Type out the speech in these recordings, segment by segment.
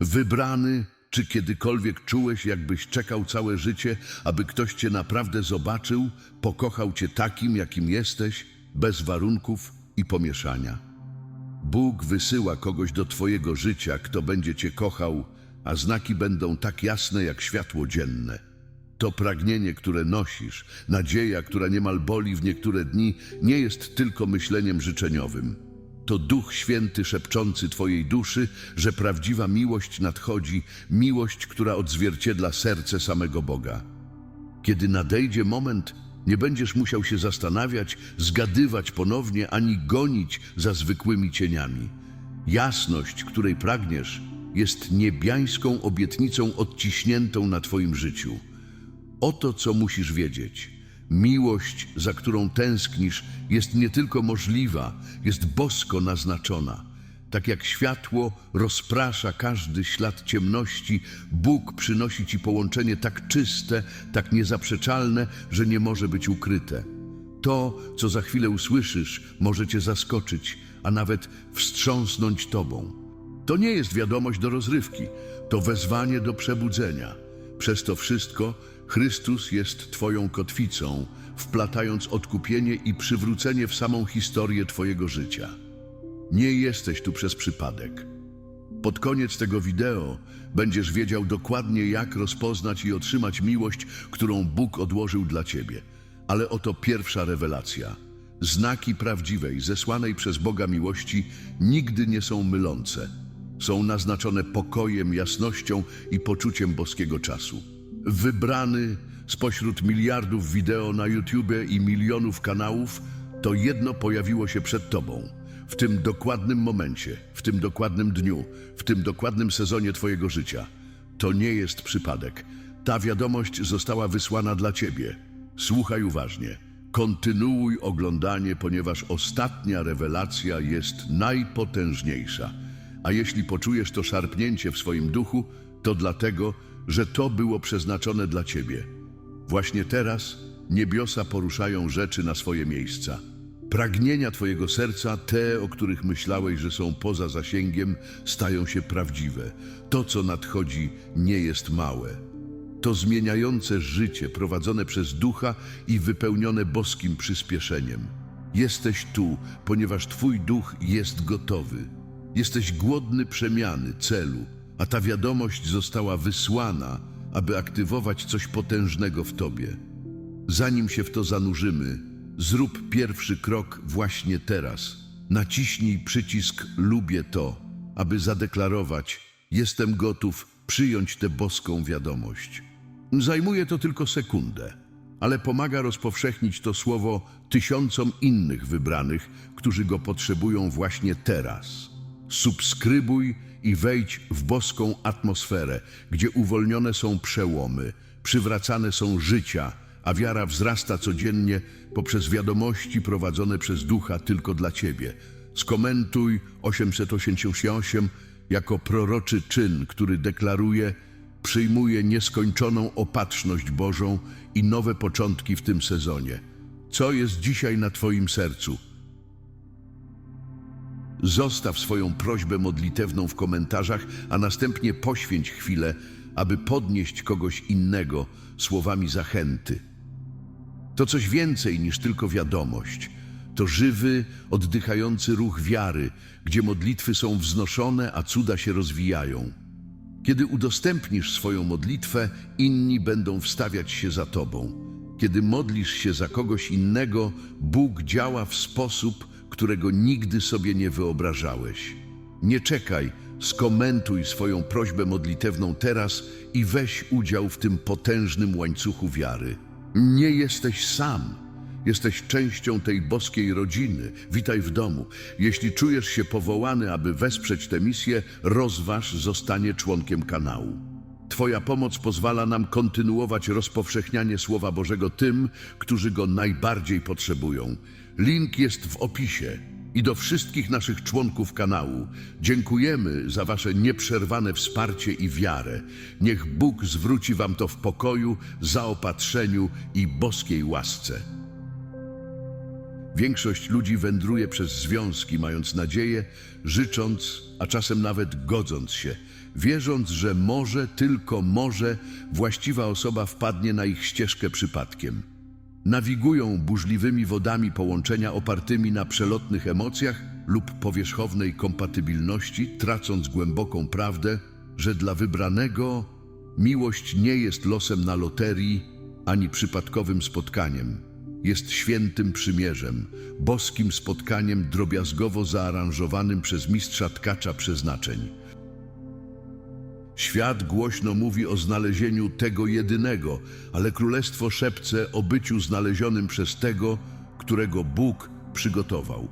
Wybrany, czy kiedykolwiek czułeś, jakbyś czekał całe życie, aby ktoś cię naprawdę zobaczył, pokochał cię takim, jakim jesteś, bez warunków i pomieszania? Bóg wysyła kogoś do twojego życia, kto będzie cię kochał, a znaki będą tak jasne jak światło dzienne. To pragnienie, które nosisz, nadzieja, która niemal boli w niektóre dni, nie jest tylko myśleniem życzeniowym. To Duch Święty szepczący Twojej duszy, że prawdziwa miłość nadchodzi, miłość, która odzwierciedla serce samego Boga. Kiedy nadejdzie moment, nie będziesz musiał się zastanawiać, zgadywać ponownie, ani gonić za zwykłymi cieniami. Jasność, której pragniesz, jest niebiańską obietnicą odciśniętą na Twoim życiu. Oto co musisz wiedzieć. Miłość, za którą tęsknisz, jest nie tylko możliwa, jest bosko naznaczona. Tak jak światło rozprasza każdy ślad ciemności, Bóg przynosi ci połączenie tak czyste, tak niezaprzeczalne, że nie może być ukryte. To, co za chwilę usłyszysz, może cię zaskoczyć, a nawet wstrząsnąć tobą. To nie jest wiadomość do rozrywki, to wezwanie do przebudzenia. Przez to wszystko Chrystus jest Twoją kotwicą, wplatając odkupienie i przywrócenie w samą historię Twojego życia. Nie jesteś tu przez przypadek. Pod koniec tego wideo będziesz wiedział dokładnie, jak rozpoznać i otrzymać miłość, którą Bóg odłożył dla Ciebie. Ale oto pierwsza rewelacja. Znaki prawdziwej, zesłanej przez Boga miłości nigdy nie są mylące. Są naznaczone pokojem, jasnością i poczuciem boskiego czasu. Wybrany spośród miliardów wideo na YouTubie i milionów kanałów, to jedno pojawiło się przed Tobą. W tym dokładnym momencie, w tym dokładnym dniu, w tym dokładnym sezonie Twojego życia. To nie jest przypadek. Ta wiadomość została wysłana dla Ciebie. Słuchaj uważnie. Kontynuuj oglądanie, ponieważ ostatnia rewelacja jest najpotężniejsza. A jeśli poczujesz to szarpnięcie w swoim duchu, to dlatego, że to było przeznaczone dla Ciebie. Właśnie teraz niebiosa poruszają rzeczy na swoje miejsca. Pragnienia Twojego serca, te, o których myślałeś, że są poza zasięgiem, stają się prawdziwe. To, co nadchodzi, nie jest małe. To zmieniające życie prowadzone przez ducha i wypełnione boskim przyspieszeniem. Jesteś tu, ponieważ Twój duch jest gotowy. Jesteś głodny przemiany, celu, a ta wiadomość została wysłana, aby aktywować coś potężnego w Tobie. Zanim się w to zanurzymy, zrób pierwszy krok właśnie teraz. Naciśnij przycisk Lubię to, aby zadeklarować: Jestem gotów przyjąć tę boską wiadomość. Zajmuje to tylko sekundę, ale pomaga rozpowszechnić to słowo tysiącom innych wybranych, którzy go potrzebują właśnie teraz. Subskrybuj i wejdź w boską atmosferę, gdzie uwolnione są przełomy, przywracane są życia, a wiara wzrasta codziennie poprzez wiadomości prowadzone przez ducha tylko dla Ciebie. Skomentuj 888 jako proroczy czyn, który deklaruje, przyjmuje nieskończoną opatrzność Bożą i nowe początki w tym sezonie. Co jest dzisiaj na Twoim sercu? Zostaw swoją prośbę modlitewną w komentarzach, a następnie poświęć chwilę, aby podnieść kogoś innego słowami zachęty. To coś więcej niż tylko wiadomość. To żywy, oddychający ruch wiary, gdzie modlitwy są wznoszone, a cuda się rozwijają. Kiedy udostępnisz swoją modlitwę, inni będą wstawiać się za tobą. Kiedy modlisz się za kogoś innego, Bóg działa w sposób, którego nigdy sobie nie wyobrażałeś. Nie czekaj, skomentuj swoją prośbę modlitewną teraz i weź udział w tym potężnym łańcuchu wiary. Nie jesteś sam. Jesteś częścią tej boskiej rodziny. Witaj w domu. Jeśli czujesz się powołany, aby wesprzeć tę misję, rozważ zostanie członkiem kanału. Twoja pomoc pozwala nam kontynuować rozpowszechnianie Słowa Bożego tym, którzy go najbardziej potrzebują. Link jest w opisie. I do wszystkich naszych członków kanału dziękujemy za Wasze nieprzerwane wsparcie i wiarę. Niech Bóg zwróci Wam to w pokoju, zaopatrzeniu i boskiej łasce. Większość ludzi wędruje przez związki, mając nadzieję, życząc, a czasem nawet godząc się. wierząc, że może, tylko może właściwa osoba wpadnie na ich ścieżkę przypadkiem. Nawigują burzliwymi wodami połączenia opartymi na przelotnych emocjach lub powierzchownej kompatybilności, tracąc głęboką prawdę, że dla wybranego miłość nie jest losem na loterii ani przypadkowym spotkaniem. Jest świętym przymierzem, boskim spotkaniem drobiazgowo zaaranżowanym przez mistrza tkacza przeznaczeń. Świat głośno mówi o znalezieniu tego jedynego, ale królestwo szepce o byciu znalezionym przez tego, którego Bóg przygotował.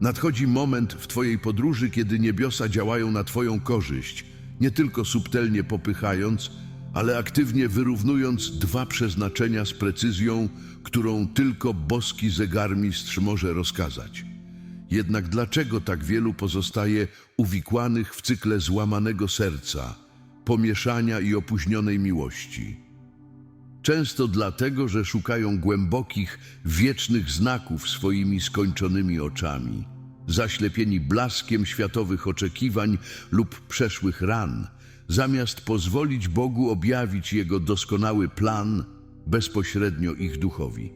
Nadchodzi moment w Twojej podróży, kiedy niebiosa działają na Twoją korzyść, nie tylko subtelnie popychając, ale aktywnie wyrównując dwa przeznaczenia z precyzją, którą tylko boski zegarmistrz może rozkazać. Jednak dlaczego tak wielu pozostaje uwikłanych w cykle złamanego serca, pomieszania i opóźnionej miłości? Często dlatego, że szukają głębokich, wiecznych znaków swoimi skończonymi oczami, zaślepieni blaskiem światowych oczekiwań lub przeszłych ran, zamiast pozwolić Bogu objawić Jego doskonały plan bezpośrednio ich duchowi.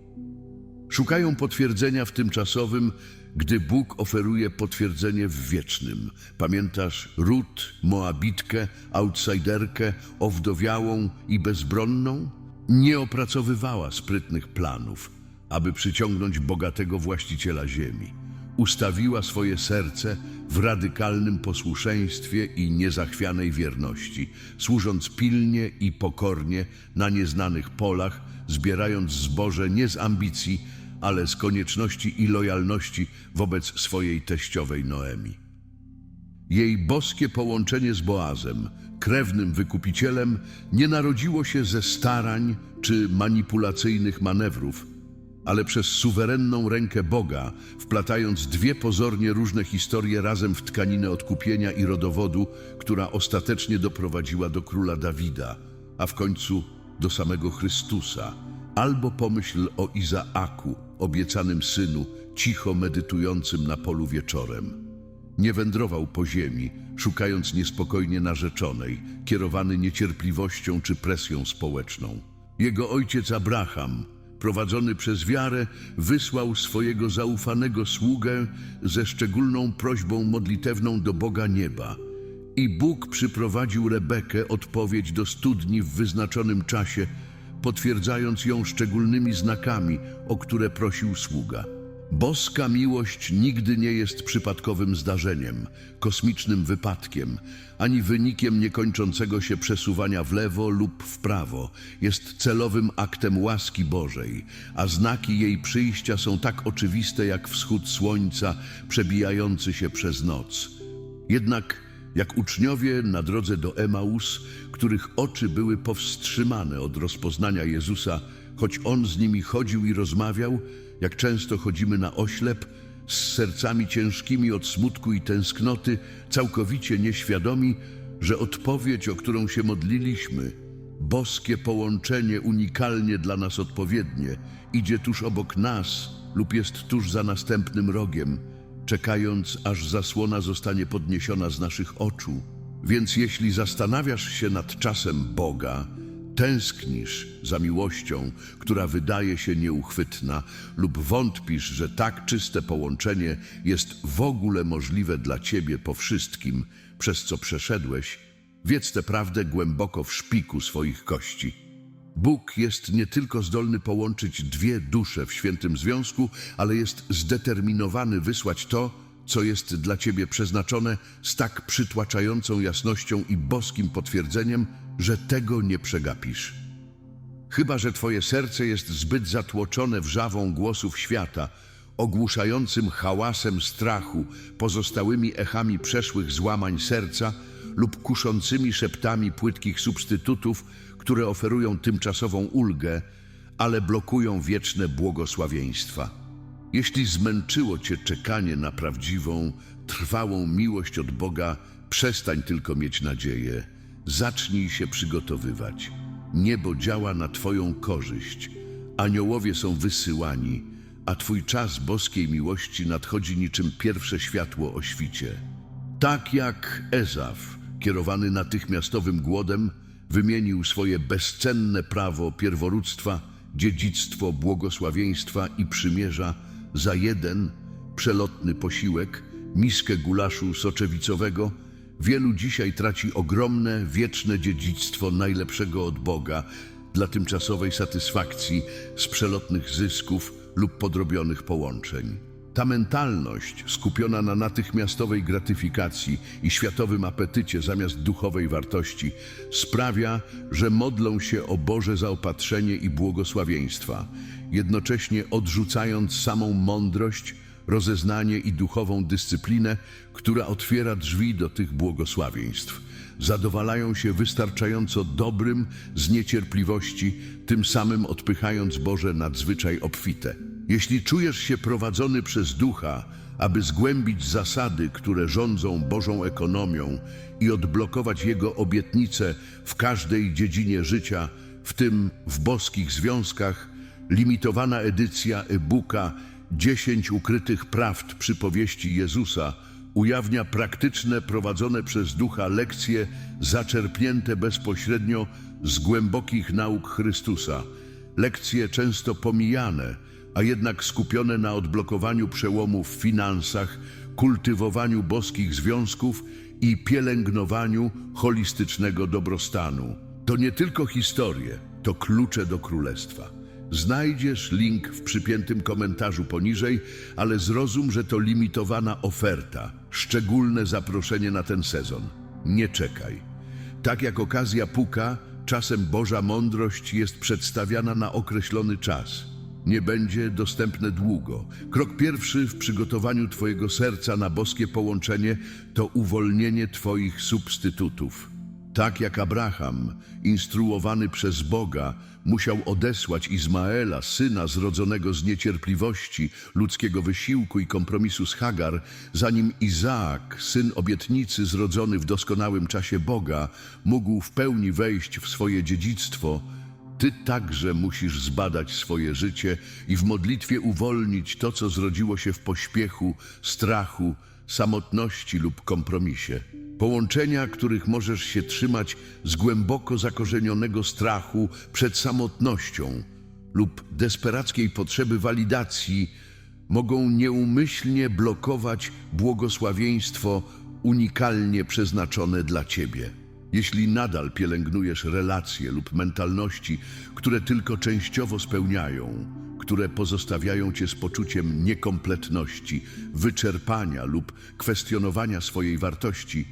Szukają potwierdzenia w tymczasowym, gdy Bóg oferuje potwierdzenie w wiecznym. Pamiętasz Rut, Moabitkę, outsiderkę, owdowiałą i bezbronną? Nie opracowywała sprytnych planów, aby przyciągnąć bogatego właściciela ziemi. Ustawiła swoje serce w radykalnym posłuszeństwie i niezachwianej wierności, służąc pilnie i pokornie na nieznanych polach, zbierając zboże nie z ambicji, ale z konieczności i lojalności wobec swojej teściowej Noemi. Jej boskie połączenie z Boazem, krewnym wykupicielem, nie narodziło się ze starań czy manipulacyjnych manewrów, ale przez suwerenną rękę Boga, wplatając dwie pozornie różne historie razem w tkaninę odkupienia i rodowodu, która ostatecznie doprowadziła do króla Dawida, a w końcu do samego Chrystusa. Albo pomyśl o Izaaku, obiecanym synu, cicho medytującym na polu wieczorem. Nie wędrował po ziemi, szukając niespokojnie narzeczonej, kierowany niecierpliwością czy presją społeczną. Jego ojciec Abraham, prowadzony przez wiarę, wysłał swojego zaufanego sługę ze szczególną prośbą modlitewną do Boga nieba. I Bóg przyprowadził Rebekę odpowiedź do studni w wyznaczonym czasie, potwierdzając ją szczególnymi znakami, o które prosił sługa. Boska miłość nigdy nie jest przypadkowym zdarzeniem, kosmicznym wypadkiem, ani wynikiem niekończącego się przesuwania w lewo lub w prawo. Jest celowym aktem łaski Bożej, a znaki jej przyjścia są tak oczywiste jak wschód słońca przebijający się przez noc. Jednak jak uczniowie na drodze do Emaus, których oczy były powstrzymane od rozpoznania Jezusa, choć On z nimi chodził i rozmawiał, jak często chodzimy na oślep, z sercami ciężkimi od smutku i tęsknoty, całkowicie nieświadomi, że odpowiedź, o którą się modliliśmy, boskie połączenie unikalnie dla nas odpowiednie, idzie tuż obok nas lub jest tuż za następnym rogiem, czekając, aż zasłona zostanie podniesiona z naszych oczu. Więc jeśli zastanawiasz się nad czasem Boga, tęsknisz za miłością, która wydaje się nieuchwytna, lub wątpisz, że tak czyste połączenie jest w ogóle możliwe dla ciebie po wszystkim, przez co przeszedłeś, wiedz tę prawdę głęboko w szpiku swoich kości. Bóg jest nie tylko zdolny połączyć dwie dusze w świętym związku, ale jest zdeterminowany wysłać to, co jest dla ciebie przeznaczone z tak przytłaczającą jasnością i boskim potwierdzeniem, że tego nie przegapisz. Chyba, że twoje serce jest zbyt zatłoczone wrzawą głosów świata, ogłuszającym hałasem strachu, pozostałymi echami przeszłych złamań serca lub kuszącymi szeptami płytkich substytutów, które oferują tymczasową ulgę, ale blokują wieczne błogosławieństwa. Jeśli zmęczyło cię czekanie na prawdziwą, trwałą miłość od Boga, przestań tylko mieć nadzieję. Zacznij się przygotowywać. Niebo działa na Twoją korzyść. Aniołowie są wysyłani, a Twój czas boskiej miłości nadchodzi niczym pierwsze światło o świcie. Tak jak Ezaf, kierowany natychmiastowym głodem, wymienił swoje bezcenne prawo pierworództwa, dziedzictwo błogosławieństwa i przymierza za jeden przelotny posiłek, miskę gulaszu soczewicowego, wielu dzisiaj traci ogromne, wieczne dziedzictwo najlepszego od Boga dla tymczasowej satysfakcji z przelotnych zysków lub podrobionych połączeń. Ta mentalność, skupiona na natychmiastowej gratyfikacji i światowym apetycie zamiast duchowej wartości, sprawia, że modlą się o Boże zaopatrzenie i błogosławieństwa, jednocześnie odrzucając samą mądrość, rozeznanie i duchową dyscyplinę, która otwiera drzwi do tych błogosławieństw. Zadowalają się wystarczająco dobrym z niecierpliwości, tym samym odpychając Boże nadzwyczaj obfite. Jeśli czujesz się prowadzony przez ducha, aby zgłębić zasady, które rządzą Bożą ekonomią i odblokować Jego obietnice w każdej dziedzinie życia, w tym w boskich związkach, limitowana edycja e-booka 10 ukrytych prawd przypowieści Jezusa ujawnia praktyczne, prowadzone przez ducha lekcje zaczerpnięte bezpośrednio z głębokich nauk Chrystusa. Lekcje często pomijane, a jednak skupione na odblokowaniu przełomu w finansach, kultywowaniu boskich związków i pielęgnowaniu holistycznego dobrostanu. To nie tylko historie, to klucze do królestwa. Znajdziesz link w przypiętym komentarzu poniżej, ale zrozum, że to limitowana oferta, szczególne zaproszenie na ten sezon. Nie czekaj. Tak jak okazja puka, czasem Boża mądrość jest przedstawiana na określony czas. Nie będzie dostępne długo. Krok pierwszy w przygotowaniu Twojego serca na boskie połączenie to uwolnienie Twoich substytutów. Tak jak Abraham, instruowany przez Boga, musiał odesłać Izmaela, syna zrodzonego z niecierpliwości, ludzkiego wysiłku i kompromisu z Hagar, zanim Izaak, syn obietnicy zrodzony w doskonałym czasie Boga, mógł w pełni wejść w swoje dziedzictwo, ty także musisz zbadać swoje życie i w modlitwie uwolnić to, co zrodziło się w pośpiechu, strachu, samotności lub kompromisie. Połączenia, których możesz się trzymać z głęboko zakorzenionego strachu przed samotnością lub desperackiej potrzeby walidacji, mogą nieumyślnie blokować błogosławieństwo unikalnie przeznaczone dla Ciebie. Jeśli nadal pielęgnujesz relacje lub mentalności, które tylko częściowo spełniają, które pozostawiają cię z poczuciem niekompletności, wyczerpania lub kwestionowania swojej wartości,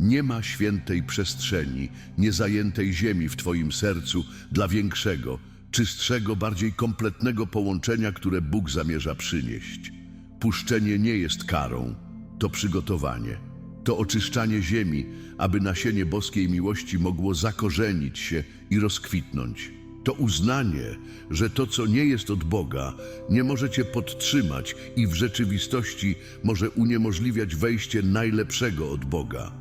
nie ma świętej przestrzeni, niezajętej ziemi w Twoim sercu dla większego, czystszego, bardziej kompletnego połączenia, które Bóg zamierza przynieść. Puszczenie nie jest karą, to przygotowanie. To oczyszczanie ziemi, aby nasienie boskiej miłości mogło zakorzenić się i rozkwitnąć. To uznanie, że to, co nie jest od Boga, nie może cię podtrzymać i w rzeczywistości może uniemożliwiać wejście najlepszego od Boga.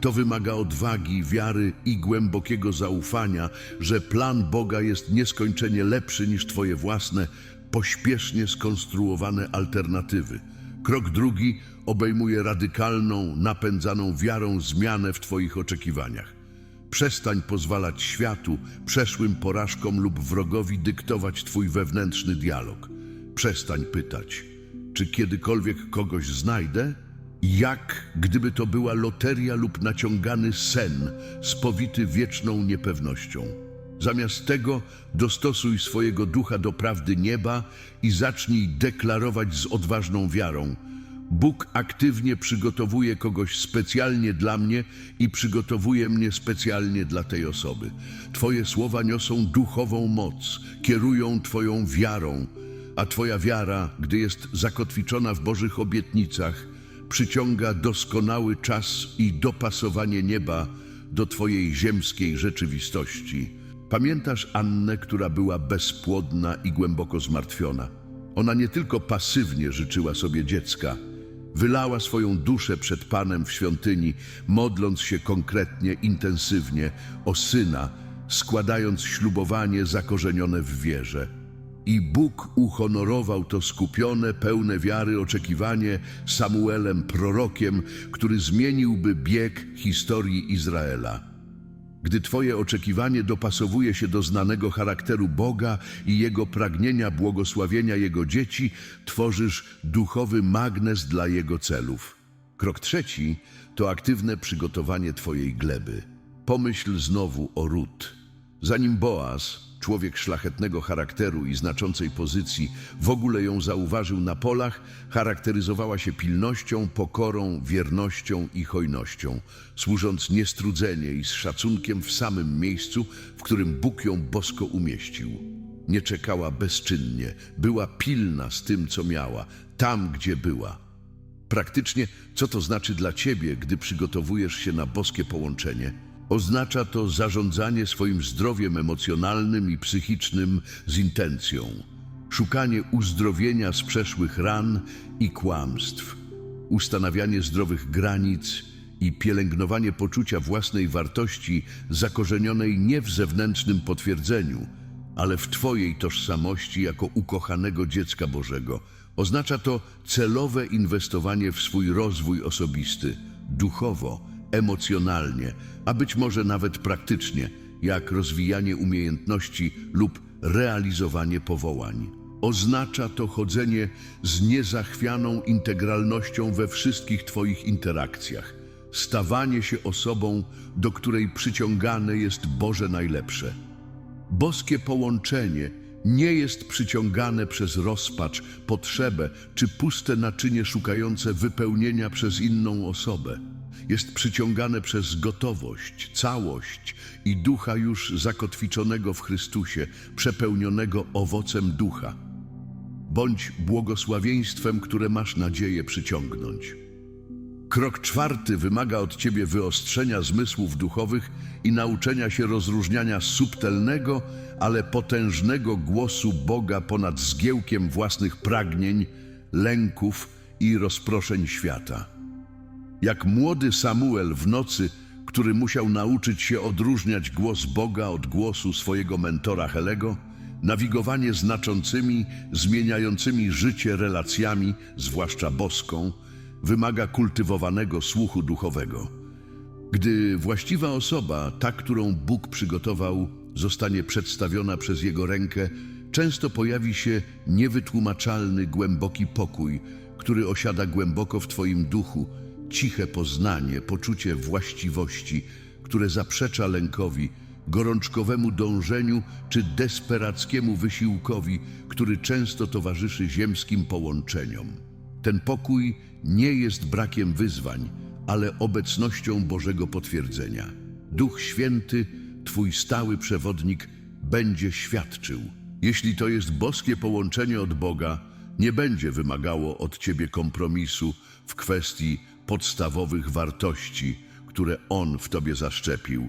To wymaga odwagi, wiary i głębokiego zaufania, że plan Boga jest nieskończenie lepszy niż Twoje własne, pośpiesznie skonstruowane alternatywy. Krok drugi obejmuje radykalną, napędzaną wiarą zmianę w Twoich oczekiwaniach. Przestań pozwalać światu, przeszłym porażkom lub wrogowi dyktować Twój wewnętrzny dialog. Przestań pytać, czy kiedykolwiek kogoś znajdę? Jak gdyby to była loteria lub naciągany sen, spowity wieczną niepewnością. Zamiast tego dostosuj swojego ducha do prawdy nieba i zacznij deklarować z odważną wiarą. Bóg aktywnie przygotowuje kogoś specjalnie dla mnie i przygotowuje mnie specjalnie dla tej osoby. Twoje słowa niosą duchową moc, kierują Twoją wiarą, a Twoja wiara, gdy jest zakotwiczona w Bożych obietnicach, przyciąga doskonały czas i dopasowanie nieba do Twojej ziemskiej rzeczywistości. Pamiętasz Annę, która była bezpłodna i głęboko zmartwiona? Ona nie tylko pasywnie życzyła sobie dziecka, wylała swoją duszę przed Panem w świątyni, modląc się konkretnie, intensywnie o syna, składając ślubowanie zakorzenione w wierze. I Bóg uhonorował to skupione, pełne wiary oczekiwanie Samuelem prorokiem, który zmieniłby bieg historii Izraela. Gdy Twoje oczekiwanie dopasowuje się do znanego charakteru Boga i Jego pragnienia błogosławienia Jego dzieci, tworzysz duchowy magnes dla Jego celów. Krok trzeci to aktywne przygotowanie Twojej gleby. Pomyśl znowu o Rut. Zanim Boaz, człowiek szlachetnego charakteru i znaczącej pozycji, w ogóle ją zauważył na polach, charakteryzowała się pilnością, pokorą, wiernością i hojnością, służąc niestrudzenie i z szacunkiem w samym miejscu, w którym Bóg ją bosko umieścił. Nie czekała bezczynnie, była pilna z tym, co miała, tam, gdzie była. Praktycznie, co to znaczy dla ciebie, gdy przygotowujesz się na boskie połączenie? Oznacza to zarządzanie swoim zdrowiem emocjonalnym i psychicznym z intencją, szukanie uzdrowienia z przeszłych ran i kłamstw, ustanawianie zdrowych granic i pielęgnowanie poczucia własnej wartości zakorzenionej nie w zewnętrznym potwierdzeniu, ale w Twojej tożsamości jako ukochanego dziecka Bożego. Oznacza to celowe inwestowanie w swój rozwój osobisty, duchowo, emocjonalnie, a być może nawet praktycznie, jak rozwijanie umiejętności lub realizowanie powołań. Oznacza to chodzenie z niezachwianą integralnością we wszystkich Twoich interakcjach, stawanie się osobą, do której przyciągane jest Boże najlepsze. Boskie połączenie nie jest przyciągane przez rozpacz, potrzebę czy puste naczynie szukające wypełnienia przez inną osobę. Jest przyciągane przez gotowość, całość i ducha już zakotwiczonego w Chrystusie, przepełnionego owocem ducha. Bądź błogosławieństwem, które masz nadzieję przyciągnąć. Krok czwarty wymaga od ciebie wyostrzenia zmysłów duchowych i nauczenia się rozróżniania subtelnego, ale potężnego głosu Boga ponad zgiełkiem własnych pragnień, lęków i rozproszeń świata. Jak młody Samuel w nocy, który musiał nauczyć się odróżniać głos Boga od głosu swojego mentora Helego, nawigowanie znaczącymi, zmieniającymi życie relacjami, zwłaszcza boską, wymaga kultywowanego słuchu duchowego. Gdy właściwa osoba, ta, którą Bóg przygotował, zostanie przedstawiona przez Jego rękę, często pojawi się niewytłumaczalny, głęboki pokój, który osiada głęboko w Twoim duchu, ciche poznanie, poczucie właściwości, które zaprzecza lękowi, gorączkowemu dążeniu czy desperackiemu wysiłkowi, który często towarzyszy ziemskim połączeniom. Ten pokój nie jest brakiem wyzwań, ale obecnością Bożego potwierdzenia. Duch Święty, Twój stały przewodnik, będzie świadczył. Jeśli to jest boskie połączenie od Boga, nie będzie wymagało od Ciebie kompromisu w kwestii podstawowych wartości, które On w Tobie zaszczepił,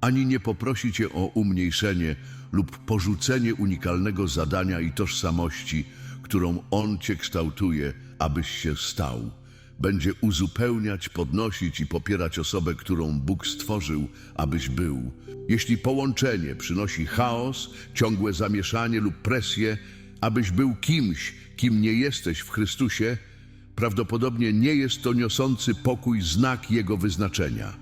ani nie poprosi Cię o umniejszenie lub porzucenie unikalnego zadania i tożsamości, którą On Cię kształtuje, abyś się stał. Będzie uzupełniać, podnosić i popierać osobę, którą Bóg stworzył, abyś był. Jeśli połączenie przynosi chaos, ciągłe zamieszanie lub presję, abyś był kimś, kim nie jesteś w Chrystusie, prawdopodobnie nie jest to niosący pokój znak Jego wyznaczenia.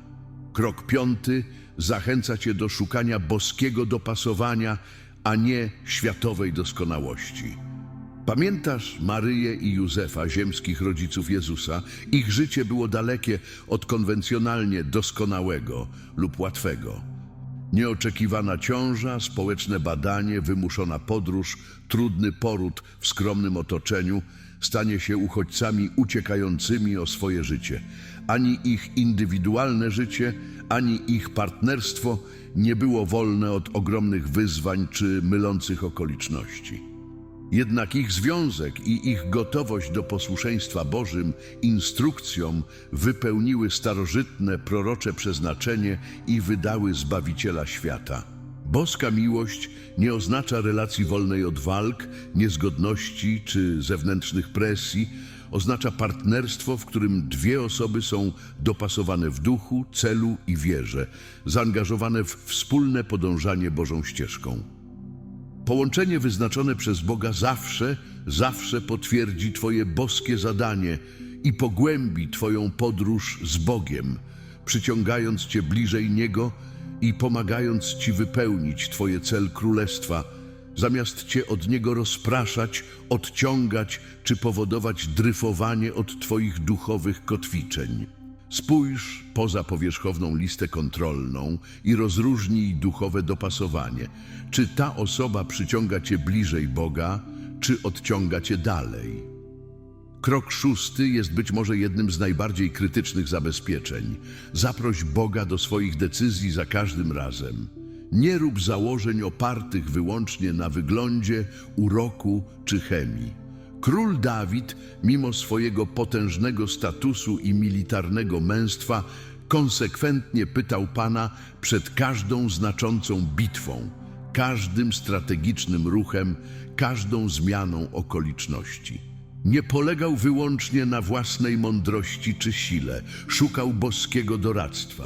Krok piąty zachęca Cię do szukania boskiego dopasowania, a nie światowej doskonałości. Pamiętasz Maryję i Józefa, ziemskich rodziców Jezusa? Ich życie było dalekie od konwencjonalnie doskonałego lub łatwego. Nieoczekiwana ciąża, społeczne badanie, wymuszona podróż, trudny poród w skromnym otoczeniu stanie się uchodźcami uciekającymi o swoje życie. Ani ich indywidualne życie, ani ich partnerstwo nie było wolne od ogromnych wyzwań czy mylących okoliczności. Jednak ich związek i ich gotowość do posłuszeństwa Bożym instrukcjom wypełniły starożytne prorocze przeznaczenie i wydały Zbawiciela świata. Boska miłość nie oznacza relacji wolnej od walk, niezgodności czy zewnętrznych presji, oznacza partnerstwo, w którym dwie osoby są dopasowane w duchu, celu i wierze, zaangażowane w wspólne podążanie Bożą ścieżką. Połączenie wyznaczone przez Boga zawsze, zawsze potwierdzi Twoje boskie zadanie i pogłębi Twoją podróż z Bogiem, przyciągając Cię bliżej Niego i pomagając Ci wypełnić Twoje cel królestwa, zamiast Cię od Niego rozpraszać, odciągać czy powodować dryfowanie od Twoich duchowych kotwiczeń. Spójrz poza powierzchowną listę kontrolną i rozróżnij duchowe dopasowanie. Czy ta osoba przyciąga cię bliżej Boga, czy odciąga cię dalej? Krok szósty jest być może jednym z najbardziej krytycznych zabezpieczeń. Zaproś Boga do swoich decyzji za każdym razem. Nie rób założeń opartych wyłącznie na wyglądzie, uroku czy chemii. Król Dawid, mimo swojego potężnego statusu i militarnego męstwa, konsekwentnie pytał Pana przed każdą znaczącą bitwą, każdym strategicznym ruchem, każdą zmianą okoliczności. Nie polegał wyłącznie na własnej mądrości czy sile, szukał boskiego doradztwa.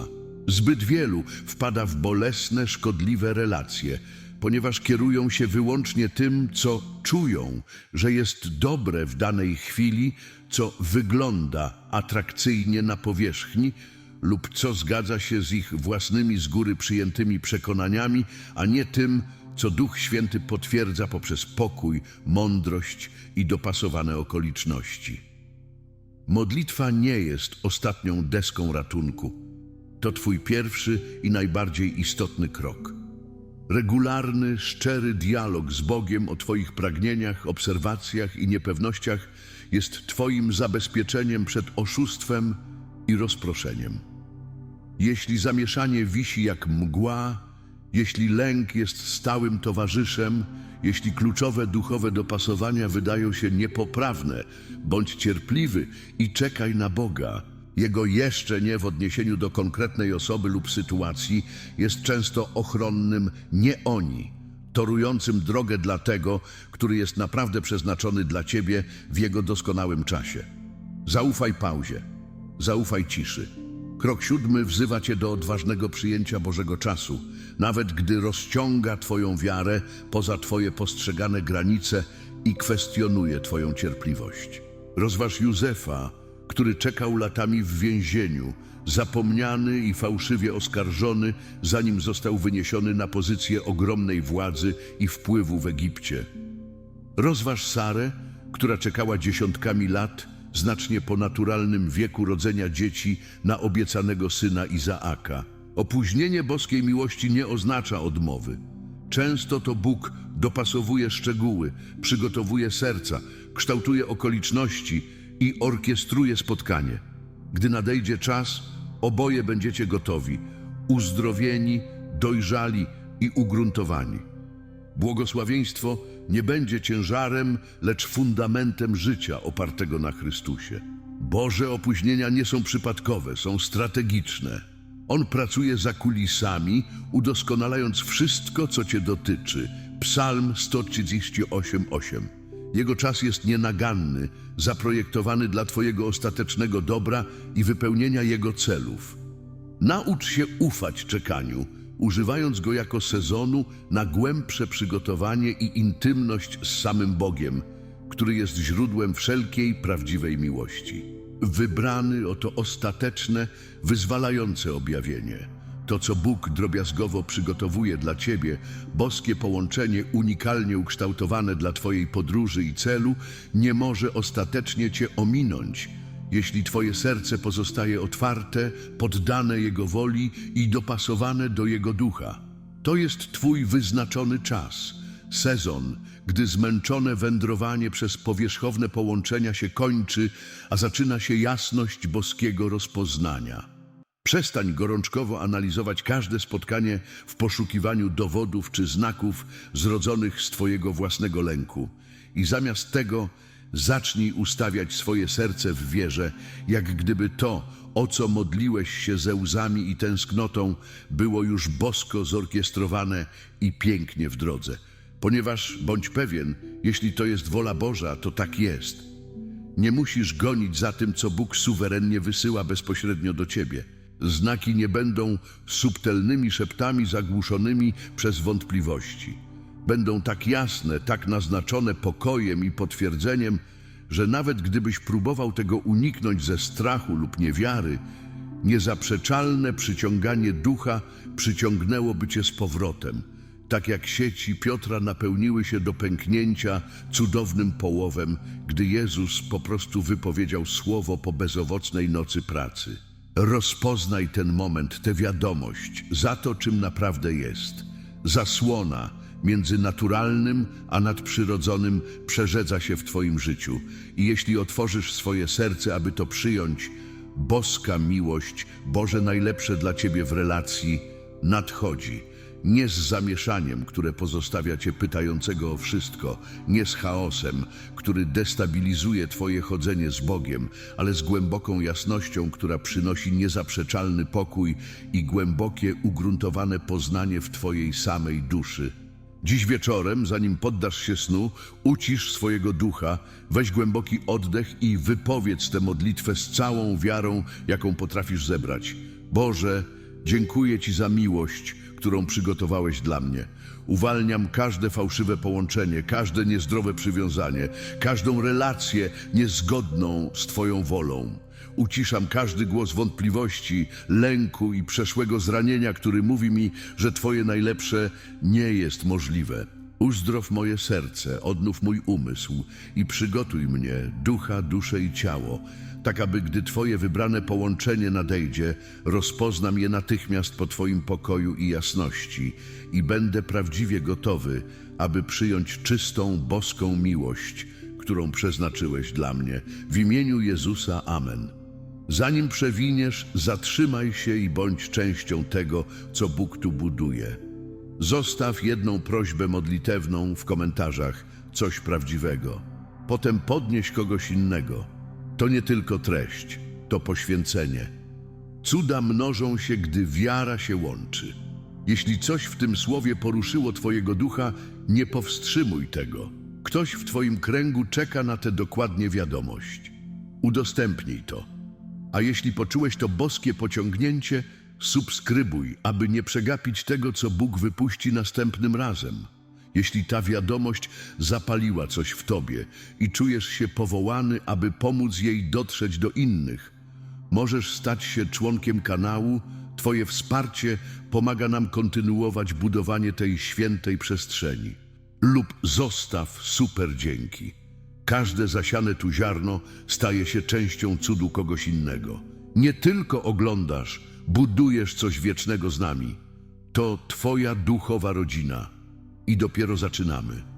Zbyt wielu wpada w bolesne, szkodliwe relacje, ponieważ kierują się wyłącznie tym, co czują, że jest dobre w danej chwili, co wygląda atrakcyjnie na powierzchni lub co zgadza się z ich własnymi z góry przyjętymi przekonaniami, a nie tym, co Duch Święty potwierdza poprzez pokój, mądrość i dopasowane okoliczności. Modlitwa nie jest ostatnią deską ratunku. To Twój pierwszy i najbardziej istotny krok. Regularny, szczery dialog z Bogiem o Twoich pragnieniach, obserwacjach i niepewnościach jest Twoim zabezpieczeniem przed oszustwem i rozproszeniem. Jeśli zamieszanie wisi jak mgła, jeśli lęk jest stałym towarzyszem, jeśli kluczowe duchowe dopasowania wydają się niepoprawne, bądź cierpliwy i czekaj na Boga. Jego jeszcze nie w odniesieniu do konkretnej osoby lub sytuacji jest często ochronnym nie oni, torującym drogę dla tego, który jest naprawdę przeznaczony dla Ciebie w Jego doskonałym czasie. Zaufaj pauzie, zaufaj ciszy. Krok siódmy wzywa Cię do odważnego przyjęcia Bożego czasu, nawet gdy rozciąga Twoją wiarę poza Twoje postrzegane granice i kwestionuje Twoją cierpliwość. Rozważ Józefa, który czekał latami w więzieniu, zapomniany i fałszywie oskarżony, zanim został wyniesiony na pozycję ogromnej władzy i wpływu w Egipcie. Rozważ Sarę, która czekała dziesiątkami lat, znacznie po naturalnym wieku rodzenia dzieci, na obiecanego syna Izaaka. Opóźnienie boskiej miłości nie oznacza odmowy. Często to Bóg dopasowuje szczegóły, przygotowuje serca, kształtuje okoliczności i orkiestruje spotkanie. Gdy nadejdzie czas, oboje będziecie gotowi, uzdrowieni, dojrzali i ugruntowani. Błogosławieństwo nie będzie ciężarem, lecz fundamentem życia opartego na Chrystusie. Boże opóźnienia nie są przypadkowe, są strategiczne. On pracuje za kulisami, udoskonalając wszystko, co Cię dotyczy. Psalm 138:8. Jego czas jest nienaganny, zaprojektowany dla Twojego ostatecznego dobra i wypełnienia Jego celów. Naucz się ufać czekaniu, używając go jako sezonu na głębsze przygotowanie i intymność z samym Bogiem, który jest źródłem wszelkiej prawdziwej miłości. Wybrany oto ostateczne, wyzwalające objawienie. To, co Bóg drobiazgowo przygotowuje dla Ciebie, boskie połączenie unikalnie ukształtowane dla Twojej podróży i celu, nie może ostatecznie Cię ominąć, jeśli Twoje serce pozostaje otwarte, poddane Jego woli i dopasowane do Jego ducha. To jest Twój wyznaczony czas, sezon, gdy zmęczone wędrowanie przez powierzchowne połączenia się kończy, a zaczyna się jasność boskiego rozpoznania. Przestań gorączkowo analizować każde spotkanie w poszukiwaniu dowodów czy znaków zrodzonych z Twojego własnego lęku. I zamiast tego zacznij ustawiać swoje serce w wierze, jak gdyby to, o co modliłeś się ze łzami i tęsknotą, było już bosko zorkiestrowane i pięknie w drodze. Ponieważ, bądź pewien, jeśli to jest wola Boża, to tak jest. Nie musisz gonić za tym, co Bóg suwerennie wysyła bezpośrednio do ciebie. Znaki nie będą subtelnymi szeptami zagłuszonymi przez wątpliwości. Będą tak jasne, tak naznaczone pokojem i potwierdzeniem, że nawet gdybyś próbował tego uniknąć ze strachu lub niewiary, niezaprzeczalne przyciąganie ducha przyciągnęłoby cię z powrotem, tak jak sieci Piotra napełniły się do pęknięcia cudownym połowem, gdy Jezus po prostu wypowiedział słowo po bezowocnej nocy pracy. Rozpoznaj ten moment, tę wiadomość za to, czym naprawdę jest. Zasłona między naturalnym a nadprzyrodzonym przerzedza się w Twoim życiu. I jeśli otworzysz swoje serce, aby to przyjąć, boska miłość, Boże najlepsze dla Ciebie w relacji, nadchodzi. Nie z zamieszaniem, które pozostawia Cię pytającego o wszystko, nie z chaosem, który destabilizuje Twoje chodzenie z Bogiem, ale z głęboką jasnością, która przynosi niezaprzeczalny pokój i głębokie, ugruntowane poznanie w Twojej samej duszy. Dziś wieczorem, zanim poddasz się snu, ucisz swojego ducha, weź głęboki oddech i wypowiedz tę modlitwę z całą wiarą, jaką potrafisz zebrać. Boże, dziękuję Ci za miłość, którą przygotowałeś dla mnie. Uwalniam każde fałszywe połączenie, każde niezdrowe przywiązanie, każdą relację niezgodną z Twoją wolą. Uciszam każdy głos wątpliwości, lęku i przeszłego zranienia, który mówi mi, że Twoje najlepsze nie jest możliwe. Uzdrow moje serce, odnów mój umysł i przygotuj mnie, ducha, duszę i ciało, tak aby gdy Twoje wybrane połączenie nadejdzie, rozpoznam je natychmiast po Twoim pokoju i jasności i będę prawdziwie gotowy, aby przyjąć czystą, boską miłość, którą przeznaczyłeś dla mnie. W imieniu Jezusa, Amen. Zanim przewiniesz, zatrzymaj się i bądź częścią tego, co Bóg tu buduje. Zostaw jedną prośbę modlitewną w komentarzach, coś prawdziwego. Potem podnieś kogoś innego. To nie tylko treść, to poświęcenie. Cuda mnożą się, gdy wiara się łączy. Jeśli coś w tym słowie poruszyło Twojego ducha, nie powstrzymuj tego. Ktoś w Twoim kręgu czeka na tę dokładnie wiadomość. Udostępnij to. A jeśli poczułeś to boskie pociągnięcie, subskrybuj, aby nie przegapić tego, co Bóg wypuści następnym razem. Jeśli ta wiadomość zapaliła coś w tobie i czujesz się powołany, aby pomóc jej dotrzeć do innych, możesz stać się członkiem kanału. Twoje wsparcie pomaga nam kontynuować budowanie tej świętej przestrzeni. Lub zostaw super dzięki. Każde zasiane tu ziarno staje się częścią cudu kogoś innego. Nie tylko oglądasz, budujesz coś wiecznego z nami. To Twoja duchowa rodzina. I dopiero zaczynamy.